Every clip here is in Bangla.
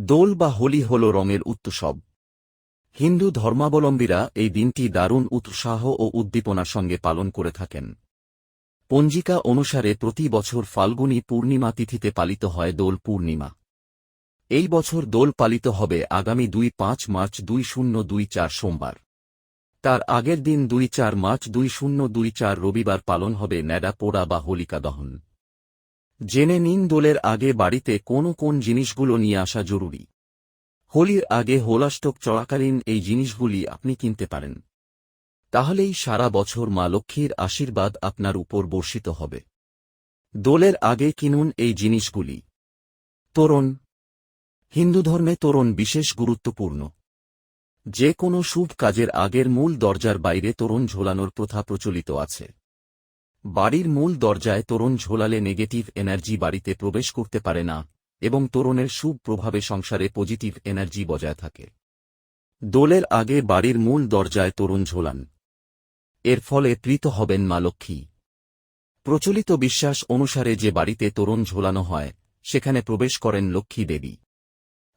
দোল বা হোলি হল রঙের উৎসব। হিন্দু ধর্মাবলম্বীরা এই দিনটি দারুণ উৎসাহ ও উদ্দীপনার সঙ্গে পালন করে থাকেন। পঞ্জিকা অনুসারে প্রতি বছর ফাল্গুনী পূর্ণিমা তিথিতে পালিত হয় দোল পূর্ণিমা। এই বছর দোল পালিত হবে আগামী দুই পাঁচ মার্চ দুই শূন্য দুই চার সোমবার। তার আগের দিন দুই চার মার্চ দুই শূন্য দুই চার রবিবার পালন হবে ন্যাড়া পোড়া বা হোলিকা দহন। জেনে নিন দোলের আগে বাড়িতে কোন কোন জিনিসগুলো নিয়ে আসা জরুরি। হোলির আগে হোলাষ্টক চলাকালীন এই জিনিসগুলি আপনি কিনতে পারেন। তাহলেই সারা বছর মা লক্ষ্মীর আশীর্বাদ আপনার উপর বর্ষিত হবে। দোলের আগে কিনুন এই জিনিসগুলি। তোরণ। হিন্দু ধর্মে তোরণ বিশেষ গুরুত্বপূর্ণ। যে কোনো শুভ কাজের আগের মূল দরজার বাইরে তোরণ ঝোলানোর প্রথা প্রচলিত আছে। বাড়ির মূল দরজায় তোরণ ঝোলালে নেগেটিভ এনার্জি বাড়িতে প্রবেশ করতে পারে না, এবং তোরণের শুভ প্রভাবে সংসারে পজিটিভ এনার্জি বজায় থাকে। দোলের আগে বাড়ির মূল দরজায় তোরণ ঝোলান। এর ফলে প্রীত হবেন মা লক্ষ্মী। প্রচলিত বিশ্বাস অনুসারে যে বাড়িতে তোরণ ঝোলানো হয়, সেখানে প্রবেশ করেন লক্ষ্মী দেবী।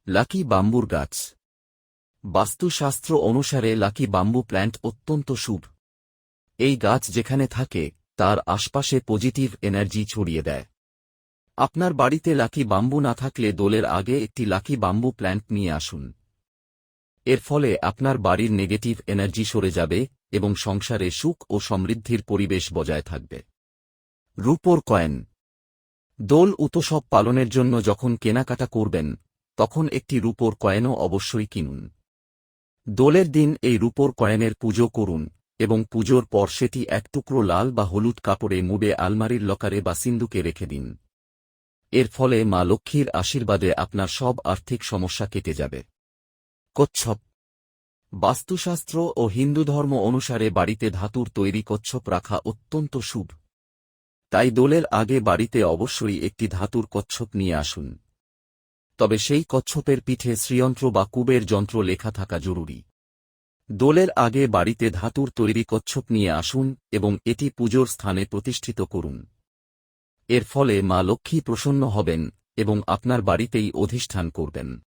লাকি বাম্বুর গাছ। বাস্তুশাস্ত্র অনুসারে লাকি বাম্বু প্ল্যান্ট অত্যন্ত শুভ। এই গাছ যেখানে থাকে তার আশপাশে পজিটিভ এনার্জি ছড়িয়ে দেয়। আপনার বাড়িতে লাকি বাম্বু না থাকলে দোলের আগে একটি লাকি বাম্বু প্ল্যান্ট নিয়ে আসুন। এর ফলে আপনার বাড়ির নেগেটিভ এনার্জি সরে যাবে এবং সংসারে সুখ ও সমৃদ্ধির পরিবেশ বজায় থাকবে। রূপোর কয়েন। দোল উৎসব পালনের জন্য যখন কেনাকাটা করবেন, তখন একটি রূপোর কয়েনও অবশ্যই কিনুন। দোলের দিন এই রূপোর কয়েনের পুজো করুন। এবং পুজোর পর সেটি এক টুকরো লাল বা হলুদ কাপড়ে মুড়ে আলমারির লকারে বা সিন্দুকে রেখে দিন। এর ফলে মা লক্ষ্মীর আশীর্বাদে আপনার সব আর্থিক সমস্যা কেটে যাবে। কচ্ছপ। বাস্তুশাস্ত্র ও হিন্দু ধর্ম অনুসারে বাড়িতে ধাতুর তৈরি কচ্ছপ রাখা অত্যন্ত শুভ। তাই দোলের আগে বাড়িতে অবশ্যই একটি ধাতুর কচ্ছপ নিয়ে আসুন। তবে সেই কচ্ছপের পিঠে শ্রীযন্ত্র বা কুবের যন্ত্র লেখা থাকা জরুরি। দোলের আগে বাড়িতে ধাতুর তৈরি কচ্ছপ নিয়ে আসুন এবং এটি পুজোর স্থানে প্রতিষ্ঠিত করুন। এর ফলে মা লক্ষ্মী প্রসন্ন হবেন এবং আপনার বাড়িতেই অধিষ্ঠান করবেন।